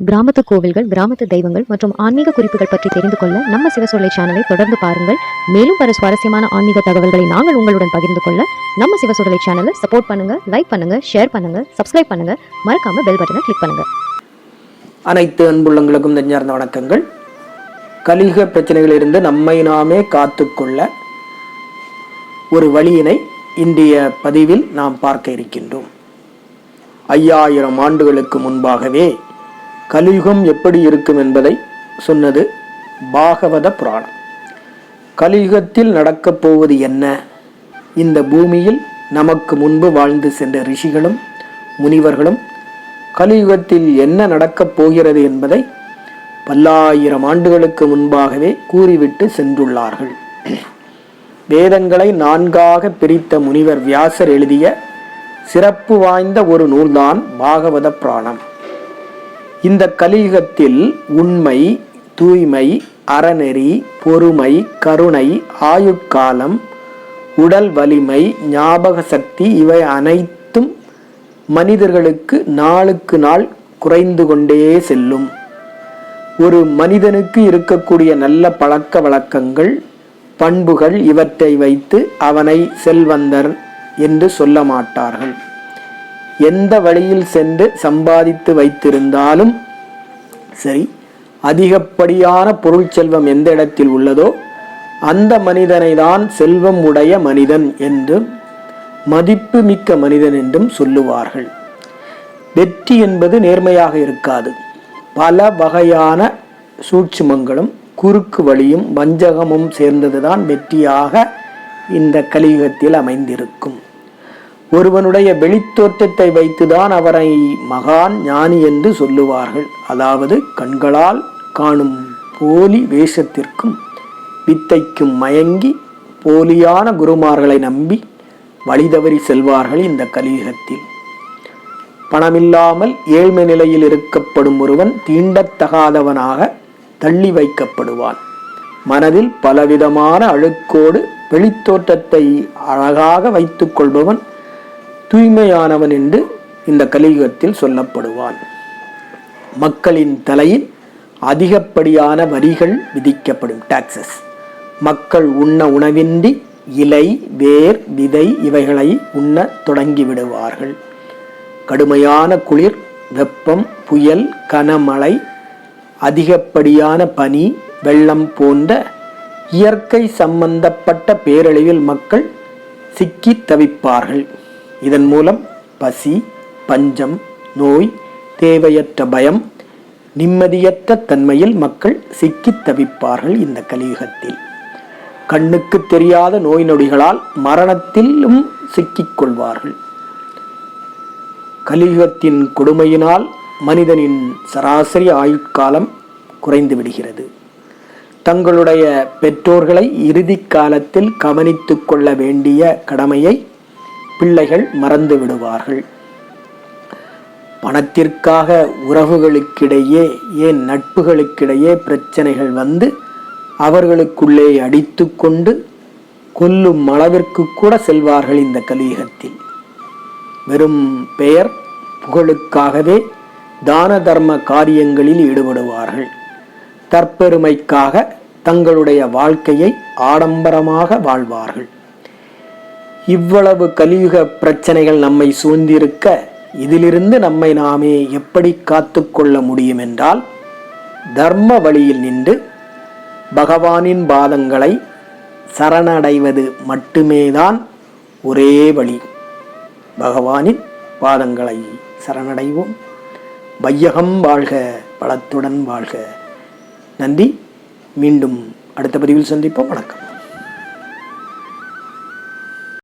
கிராமத்து கோவில்கள் கிராமத்து தெய்வங்கள் மற்றும் ஆன்மீக குறிப்புகள் பற்றி தெரிந்து கொள்ள நம்ம சிவசொல்லை சேனலை தொடர்ந்து பாருங்கள். மேலும் பல சுவாரஸ்யமான ஆன்மீக தகவல்களை நாங்கள் உங்களுடன் பகிர்ந்து கொள்ள நம்ம சிவசொல்லை சேனலை சப்போர்ட் பண்ணுங்க லைக் பண்ணுங்க ஷேர் பண்ணுங்க சப்ஸ்கிரைப் பண்ணுங்க. மறக்காம பெல் பட்டனை கிளிக் பண்ணுங்க. அனைத்து அன்புள்ளங்களுக்கும் நெஞ்சார்ந்த வணக்கங்கள். கலிக பிரச்சனைகளிலிருந்து நம்மை நாமே காத்துக்கொள்ள ஒரு வழியினை இன்றைய பதிவில் நாம் பார்க்க இருக்கின்றோம். ஐயாயிரம் ஆண்டுகளுக்கு முன்பாகவே கலியுகம் எப்படி இருக்கும் என்பதை சொன்னது பாகவத புராணம். கலியுகத்தில் நடக்கப் போவது என்ன? இந்த பூமியில் நமக்கு முன்பு வாழ்ந்து சென்ற ரிஷிகளும் முனிவர்களும் கலியுகத்தில் என்ன நடக்கப் போகிறது என்பதை பல்லாயிரம் ஆண்டுகளுக்கு முன்பாகவே கூறிவிட்டு சென்றுள்ளார்கள். வேதங்களை நான்காக பிரித்த முனிவர் வியாசர் எழுதிய சிறப்பு வாய்ந்த ஒரு நூல்தான் பாகவத புராணம். இந்த கலியுகத்தில் உண்மை தூய்மை அறநெறி பொறுமை கருணை ஆயுட்காலம் உடல் வலிமை ஞாபக சக்தி இவை அனைத்தும் மனிதர்களுக்கு நாளுக்கு நாள் குறைந்து கொண்டே செல்லும். ஒரு மனிதனுக்கு இருக்கக்கூடிய நல்ல பழக்க வழக்கங்கள் பண்புகள் இவற்றை வைத்து அவனை செல்வந்தர் என்று சொல்ல மாட்டார்கள். எந்த வழியில் சென்று சம்பாதித்து வைத்திருந்தாலும் சரி அதிகப்படியான பொருள் செல்வம் எந்த இடத்தில் உள்ளதோ அந்த மனிதனை தான் செல்வம் உடைய மனிதன் என்றும் மதிப்பு மிக்க மனிதன் என்றும் சொல்லுவார்கள். வெற்றி என்பது நேர்மையாக இருக்காது. பல வகையான சூட்சுமங்களும் குறுக்கு வழியும் வஞ்சகமும் சேர்ந்ததுதான் வெற்றியாக இந்த கலியுகத்தில் அமைந்திருக்கும். ஒருவனுடைய வெளித்தோற்றத்தை வைத்துதான் அவரை மகான் ஞானி என்று சொல்லுவார்கள். அதாவது கண்களால் காணும் போலி வேஷத்திற்கும் வித்தைக்கும் மயங்கி போலியான குருமார்களை நம்பி வழிதவறி செல்வார்கள் இந்த கலியுகத்தில். பணமில்லாமல் ஏழ்மை நிலையில் இருக்கப்படும் ஒருவன் தீண்டத்தகாதவனாக தள்ளி வைக்கப்படுவான். மனதில் பலவிதமான அழுக்கோடு வெளித்தோற்றத்தை அழகாக வைத்துக் கொள்பவன் தூய்மையானவன் என்று இந்த கலியுகத்தில் சொல்லப்படுவான். மக்களின் தலையில் அதிகப்படியான வரிகள் விதிக்கப்படும் டாக்ஸஸ் மக்கள் உண்ண உணவின்றி இலை வேர் விதை இவைகளை உண்ண தொடங்கி விடுவார்கள் கடுமையான குளிர் வெப்பம் புயல் கனமழை அதிகப்படியான பனி வெள்ளம் போன்ற இயற்கை சம்பந்தப்பட்ட பேரழிவில் மக்கள் சிக்கி தவிப்பார்கள். இதன் மூலம் பசி பஞ்சம் நோய் தேவையற்ற பயம் நிம்மதியற்ற தன்மையில் மக்கள் சிக்கித் தவிப்பார்கள் இந்த கலியுகத்தில். கண்ணுக்கு தெரியாத நோய் நொடிகளால் மரணத்திலும் சிக்கிக் கொள்வார்கள். கலியுகத்தின் கொடுமையினால் மனிதனின் சராசரி ஆயுட்காலம் குறைந்து விடுகிறது. தங்களுடைய பெற்றோர்களை இறுதி காலத்தில் கவனித்துக் கொள்ள வேண்டிய கடமையை பிள்ளைகள் மறந்து விடுவார்கள். பணத்திற்காக உறவுகளுக்கிடையே ஏன் நட்புகளுக்கிடையே பிரச்சனைகள் வந்து அவர்களுக்குள்ளே அடித்து கொண்டு கொல்லும் அளவிற்கு கூட செல்வார்கள் இந்த கலியுகத்தில். வெறும் பெயர் புகழுக்காகவே தான தர்ம காரியங்களில் ஈடுபடுவார்கள். தற்பெருமைக்காக தங்களுடைய வாழ்க்கையை ஆடம்பரமாக வாழ்வார்கள். இவ்வளவு கலியுக பிரச்சனைகள் நம்மை சூழ்ந்திருக்க இதிலிருந்து நம்மை நாமே எப்படி காத்துக்கொள்ள முடியும் என்றால் தர்ம வழியில் நின்று பகவானின் பாதங்களை சரணடைவது மட்டுமேதான் ஒரே வழி. பகவானின் பாதங்களை சரணடைவோம். வையகம் வாழ்க பலத்துடன் வாழ்க. நன்றி. மீண்டும் அடுத்த பதிவில் சந்திப்போம். வணக்கம்.